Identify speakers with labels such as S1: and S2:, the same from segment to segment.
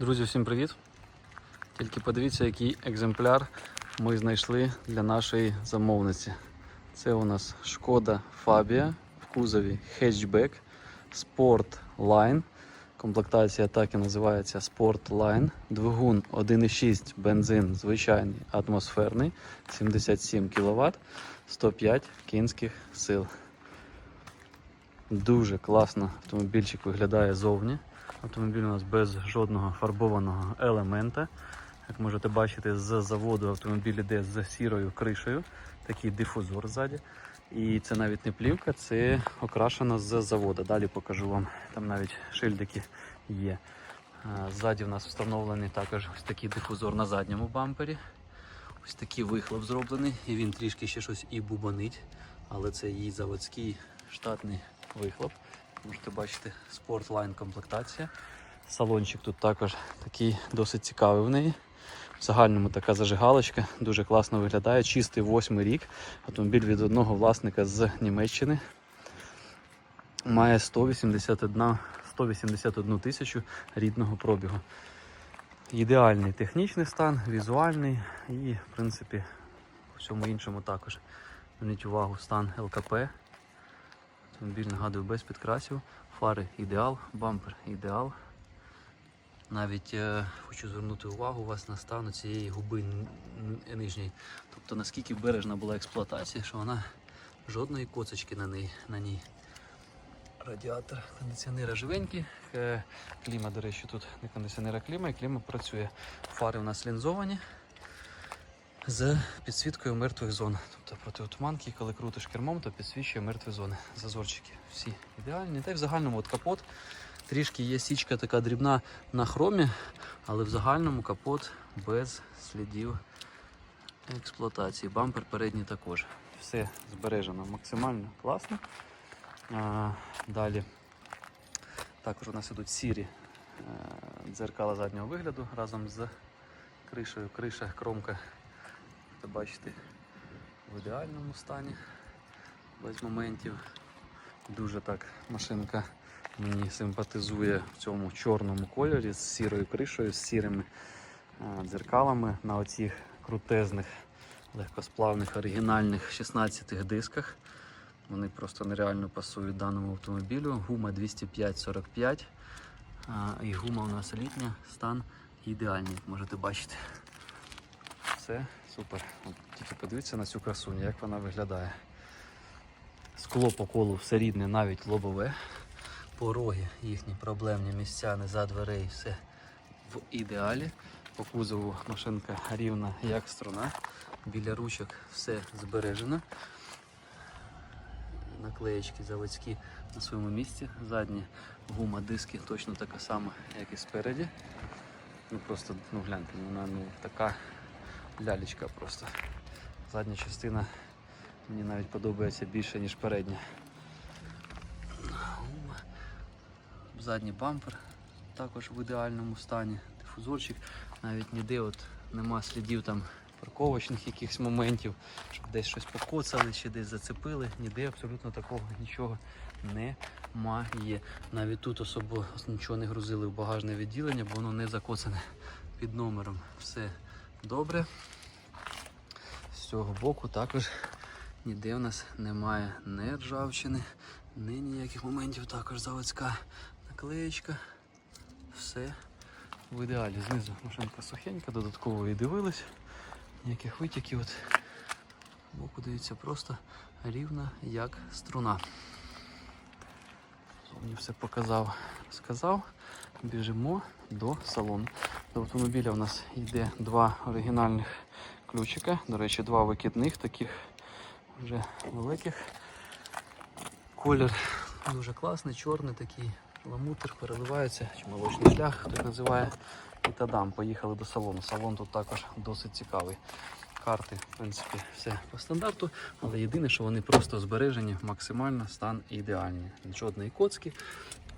S1: Друзі, всім привіт! Тільки подивіться, який екземпляр ми знайшли для нашої замовниці. Це у нас шкода Фабія в кузові хетчбек Sport Line. Комплектація так і називається Sport Line. Двигун 1,6 бензин звичайний атмосферний 77 кВт, 105 кінських сил. Дуже класно автомобільчик виглядає зовні. Автомобіль у нас без жодного фарбованого елемента. Як можете бачити, з заводу автомобіль іде з сірою кришею, такий дифузор ззаді. І це навіть не плівка, це окрашено з заводу. Далі покажу вам. Там навіть шильдики є. Ззаді в нас встановлений також ось такий дифузор на задньому бампері. Ось такий вихлоп зроблений, і він трішки ще щось і бубонить, але це її заводський штатний вихлоп. Можете бачити спортлайн комплектація. Салончик тут також такий досить цікавий в неї. В загальному така зажигалочка, дуже класно виглядає. Чистий восьмий рік. Автомобіль від одного власника з Німеччини. Має 181, 181 тисячу рідного пробігу. Ідеальний технічний стан, візуальний і, в принципі, в всьому іншому також. Зверніть увагу, стан ЛКП. Автомобіль нагадую без підкрасів. Фари ідеал, бампер ідеал. Навіть е, хочу звернути увагу у вас на стан цієї губи нижньої. Тобто наскільки бережна була експлуатація, що вона жодної коцочки на ній. На ній. Радіатор кондиціонера живенький. Е, Кліма, до речі, тут не кондиціонер, а кліма, і кліма працює. Фари у нас лінзовані з підсвіткою мертвих зон. Тобто протиотуманки, коли крутиш кермом, то підсвічує мертві зони. Зазорчики всі ідеальні. Та й в загальному от капот. Трішки є січка така дрібна на хромі, але в загальному капот без слідів експлуатації. Бампер передній також. Все збережено максимально класно. А, далі також у нас ідуть сірі е, дзеркала заднього вигляду разом з кришею. Криша, кромка ви бачите в ідеальному стані, без моментів. Дуже так машинка мені симпатизує в цьому чорному кольорі з сірою кришею, з сірими дзеркалами на оцих крутезних, легкосплавних, оригінальних 16 дисках. Вони просто нереально пасують даному автомобілю. Гума 205-45 і гума у нас літня, стан ідеальний, можете бачити. Все супер. От тільки подивіться на цю красуню, як вона виглядає. Скло по колу все рідне, навіть лобове. Пороги їхні проблемні місця, не за дверей, все в ідеалі. По кузову машинка рівна як струна. Біля ручок все збережено. Наклеєчки заводські на своєму місці. Задні гума, диски точно така сама, як і спереді. Ну просто ну гляньте, вона ну така лялечка просто. Задня частина мені навіть подобається більше, ніж передня. Задній бампер також в ідеальному стані. Дифузорчик, навіть ніде от нема слідів там парковочних якихось моментів, щоб десь щось покоцали чи десь зацепили. Ніде абсолютно такого нічого немає. Навіть тут особо нічого не грузили в багажне відділення, бо воно не закоцане під номером. Все добре. З цього боку також ніде у нас немає ні ржавчини, ні ніяких моментів. Також заводська наклеєчка. Все в ідеалі. Знизу машинка сухенька, додатково і дивились. Ніяких витіків. От. Боку дивіться, просто рівна як струна. Мені все показав, розказав. Біжимо до салону. До автомобіля у нас йде два оригінальних ключика. До речі, два викидних, таких вже великих. Колір дуже класний, чорний такий, ламутр переливається, чи молочний шлях, хтось називає. І тадам, поїхали до салону. Салон тут також досить цікавий. Карти, в принципі, все по стандарту, але єдине, що вони просто збережені, максимально стан ідеальний. Жодної коцки,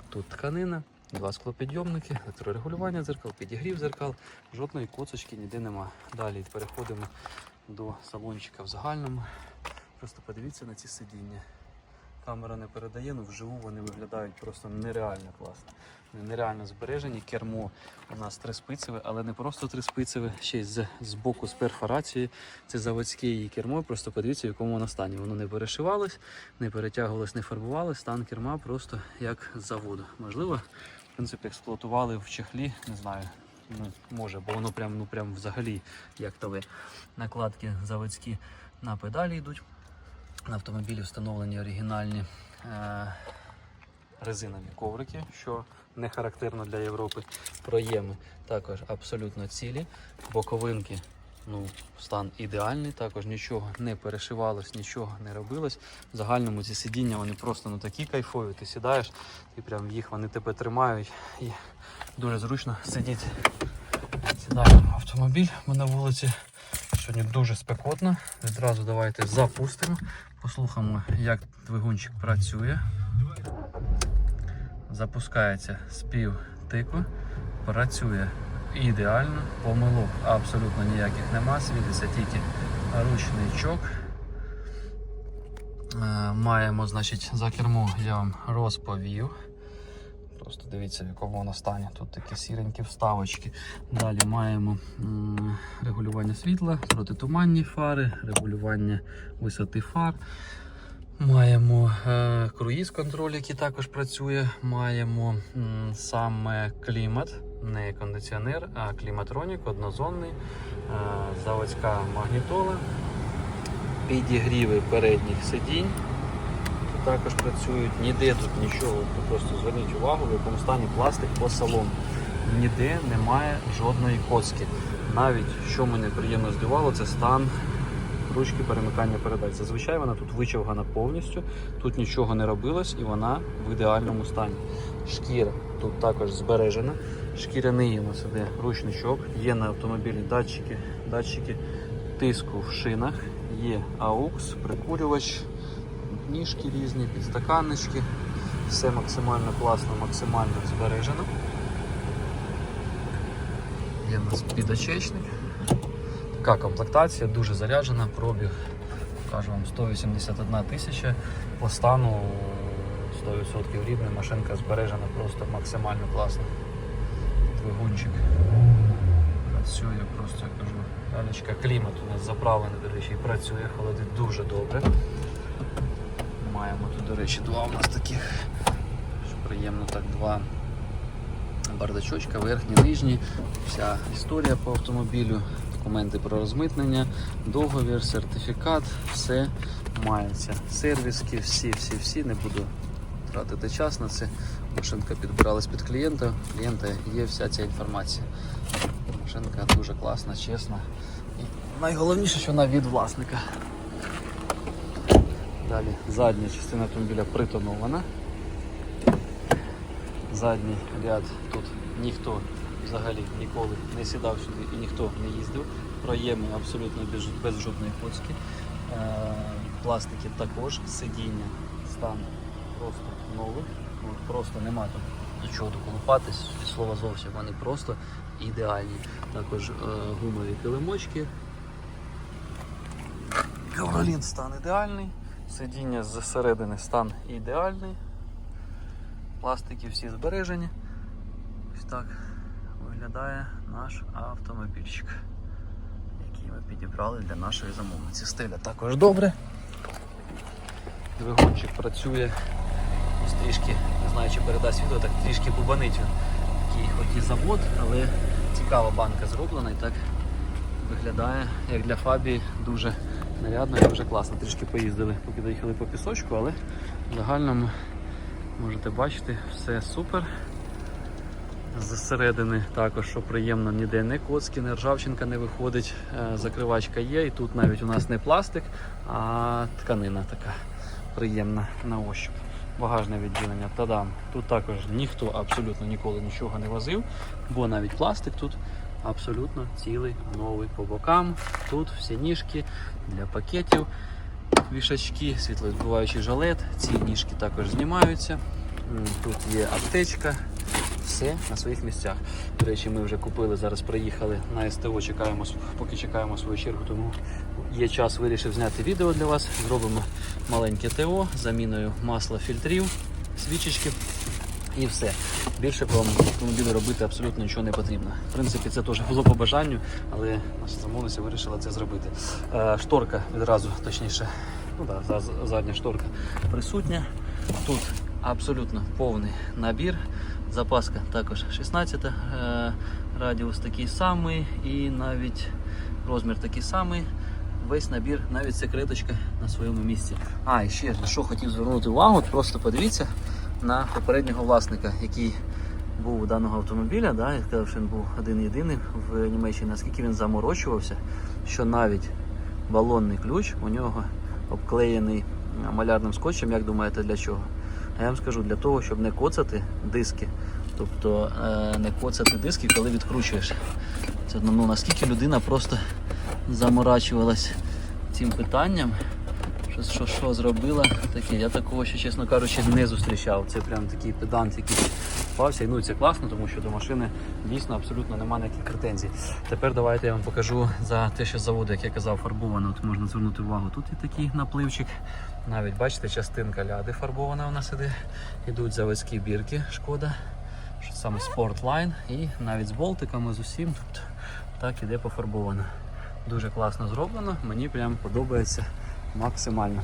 S1: тут тканина, два склопідйомники, електрорегулювання дзеркал, підігрів дзеркал, жодної коцочки ніде нема. Далі переходимо до салончика в загальному. Просто подивіться на ці сидіння. камера не передає, ну вживу вони виглядають просто нереально класно. Вони Нереально збережені. Кермо у нас триспицеве, але не просто триспицеве, ще й з, з боку з перфорацією. Це заводське її кермо. Просто подивіться, в якому воно стані. Воно не перешивалось, не перетягувалось, не фарбувалось. Стан керма просто як з заводу. Можливо, в принципі, експлуатували в чехлі, не знаю. Ну, може, бо воно прям, ну, прям взагалі як нове. Накладки заводські на педалі йдуть. На автомобілі встановлені оригінальні е- резинові коврики, що не характерно для Європи. Проєми також абсолютно цілі. Боковинки, ну, стан ідеальний, також нічого не перешивалось, нічого не робилось. В загальному ці сидіння вони просто ну, такі кайфові. Ти сідаєш, і прям їх вони тебе тримають. І дуже зручно сидіти. Сідаємо в автомобіль, бо на вулиці сьогодні дуже спекотно. Відразу давайте запустимо, послухаємо, як двигунчик працює. Запускається спів тику, працює ідеально, помилок абсолютно ніяких нема, світиться тільки ручничок. Е, Маємо, значить, за кермо я вам розповів. Просто дивіться, в якому воно стані. Тут такі сіренькі вставочки. Далі маємо регулювання світла, протитуманні фари, регулювання висоти фар. Маємо е, круїз контроль, який також працює. Маємо саме клімат, не кондиціонер, а кліматронік, однозонний, е, заводська магнітола, підігріви передніх сидінь. Також працюють. Ніде тут нічого. Просто зверніть увагу, в якому стані пластик по салону. Ніде немає жодної коски. Навіть що мене приємно здивувало, це стан ручки перемикання передач. Зазвичай вона тут вичавгана повністю, тут нічого не робилось і вона в ідеальному стані. Шкіра тут також збережена. Шкіряний у нас іде ручничок, є на автомобілі датчики, датчики тиску в шинах, є AUX, прикурювач, ніжки різні, підстаканнички. Все максимально класно, максимально збережено. Є у нас підочечник. Така комплектація, дуже заряджена, пробіг, кажу вам, 181 тисяча. По стану 100% рідна, машинка збережена просто максимально класно. Двигунчик працює просто, я кажу. Галечка клімат у нас заправлений, до речі, і працює, холодить дуже добре. Маємо тут, до речі, два у нас таких, що приємно так, два бардачочка, верхні, нижні, вся історія по автомобілю, документи про розмитнення, договір, сертифікат, все мається. Сервіски, всі, всі, всі. Не буду тратити час на це. Машинка підбиралась під клієнта. Клієнта є вся ця інформація. Машинка дуже класна, чесна. І найголовніше, що вона від власника. Далі задня частина автомобіля притонована. Задній ряд тут ніхто взагалі ніколи не сідав сюди і ніхто не їздив. Проєми абсолютно без, без жодної коцки. Е, пластики також, сидіння, стан просто нових. От просто нема там нічого доколупатись, від слова зовсім. Вони просто ідеальні. Також е, гумові килимочки. Ковролін стан ідеальний. Сидіння зсередини стан ідеальний. Пластики всі збережені. Ось так виглядає наш автомобільчик, який ми підібрали для нашої замовниці. Стиля також добре. Двигунчик працює ось трішки, не знаю, чи передасть відео, так трішки бубанить він. Такий хоч і завод, але цікава банка зроблена і так виглядає, як для Фабії, дуже нарядно і дуже класно. Трішки поїздили, поки доїхали по пісочку, але в загальному можете бачити, все супер. Зсередини також, що приємно, ніде не коцки, не ржавчинка не виходить, Е, закривачка є, і тут навіть у нас не пластик, а тканина така приємна на ощуп. Багажне відділення. Тадам. Тут також ніхто абсолютно ніколи нічого не возив, бо навіть пластик тут абсолютно цілий, новий по бокам. Тут всі ніжки для пакетів, вішачки, світловідбиваючий жалет. Ці ніжки також знімаються. Тут є аптечка, все на своїх місцях. До речі, ми вже купили, зараз приїхали на СТО, чекаємо, поки чекаємо свою чергу, тому є час, вирішив зняти відео для вас. Зробимо маленьке ТО заміною масла фільтрів, свічечки і все. Більше по автомобілю робити абсолютно нічого не потрібно. В принципі, це теж було по бажанню, але наша замовниця вирішила це зробити. Е, шторка відразу, точніше, ну да, за- за- задня шторка присутня. Тут абсолютно повний набір. Запаска також 16, е, радіус такий самий і навіть розмір такий самий. Весь набір, навіть секреточка на своєму місці. А, і ще на що хотів звернути увагу, просто подивіться на попереднього власника, який був у даного автомобіля. Да, я сказав, що він був один єдиний в Німеччині, наскільки він заморочувався, що навіть балонний ключ у нього обклеєний малярним скотчем. Як думаєте, для чого? А я вам скажу, для того, щоб не коцати диски. Тобто е, не коцати диски, коли відкручуєш. Це ну, наскільки людина просто заморачувалась цим питанням. Що, що, що зробила таке? Я такого ще, чесно кажучи, не зустрічав. Це прям такий педант, який впався. І ну це класно, тому що до машини дійсно абсолютно немає ніяких претензій. Тепер давайте я вам покажу за те, що з заводу, як я казав, фарбовано. От можна звернути увагу. Тут є такий напливчик. Навіть бачите, частинка ляди фарбована у нас іде. Ідуть заводські бірки, шкода. Що саме Sportline і навіть з болтиками з усім тут так іде пофарбовано. Дуже класно зроблено, мені прям подобається максимально.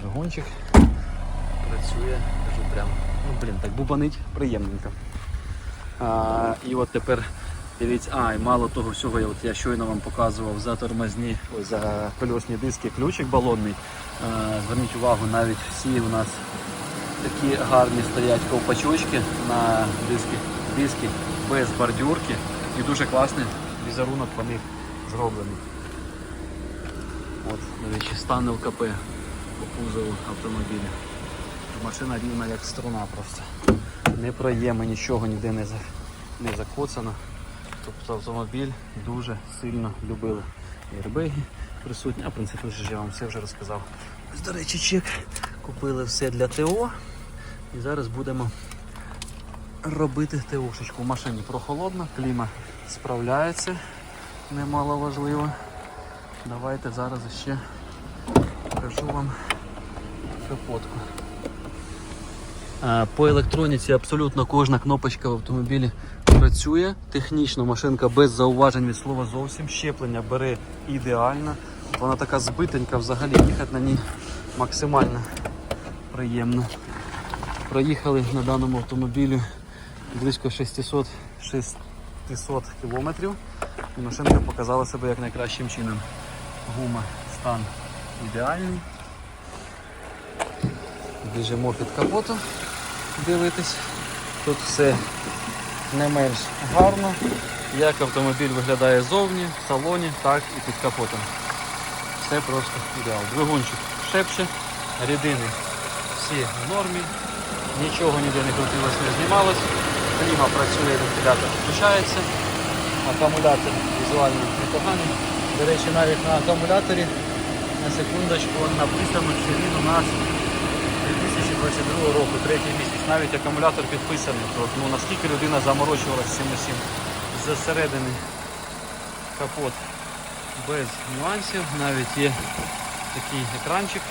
S1: Двигунчик працює, кажу прям. Ну блін, так бубанить приємненько. А, і от тепер дивіться, а, і мало того всього, я, от я щойно вам показував за тормозні, ой, за кольосні диски ключик балонний. А, зверніть увагу, навіть всі у нас такі гарні стоять ковпачочки на диски, диски без бордюрки і дуже класний візерунок по них зроблений. От, до стан ЛКП по кузову автомобіля. Машина рівна як струна просто. Не проєми, нічого ніде не, за, не закоцано. Тобто автомобіль дуже сильно любили. Ірбеги присутні, а в принципі я вам все вже розказав. Ось, до речі, чек. Купили все для ТО. І зараз будемо робити ТОшечку. В машині прохолодно, кліма справляється, немало важливо. Давайте зараз ще покажу вам капотку. А, По електроніці абсолютно кожна кнопочка в автомобілі працює. Технічно машинка без зауважень від слова зовсім. Щеплення бере ідеально. Вона така збитенька взагалі, їхати на ній максимально приємно. Проїхали на даному автомобілі близько 600 600 кілометрів. І машинка показала себе як найкращим чином. Гума, стан ідеальний. Біжимо під капотом дивитись. Тут все не менш гарно, як автомобіль виглядає зовні, в салоні, так і під капотом. Все просто ідеал. Двигунчик шепче, рідини всі в нормі, нічого ніде не крутилось, не знімалось. Кліма працює, вентилятор включається, акумулятор візуально непоганий. До речі, навіть на акумуляторі на секундочку написано, що він у нас 2022 року, третій місяць. Навіть акумулятор підписаний. От, ну, наскільки людина заморочувалася цим усім. Зсередини капот без нюансів. Навіть є такий екранчик,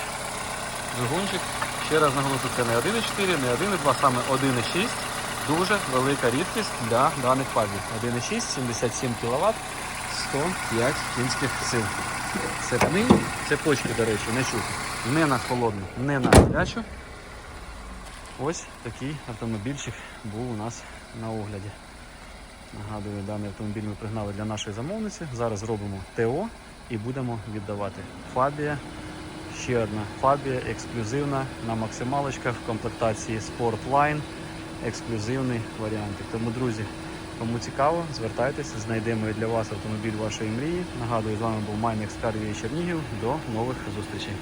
S1: двигунчик. Ще раз наголошу, це не 1,4, не 1,2, саме 1,6. Дуже велика рідкість для даних фабів. 1,6, 77 кВт, 105 кінських сил. Цепни, цепочки, до речі, не чути. Не на холодну, не на гарячу. Ось такий автомобільчик був у нас на огляді. Нагадую, даний автомобіль ми пригнали для нашої замовниці. Зараз робимо ТО і будемо віддавати. Фабія. Ще одна фабія ексклюзивна на максималочках в комплектації Sportline. Ексклюзивний варіантик. Тому, друзі, кому цікаво, звертайтеся, знайдемо для вас автомобіль вашої мрії. Нагадую, з вами був Майнекс Карвій Чернігів. До нових зустрічей.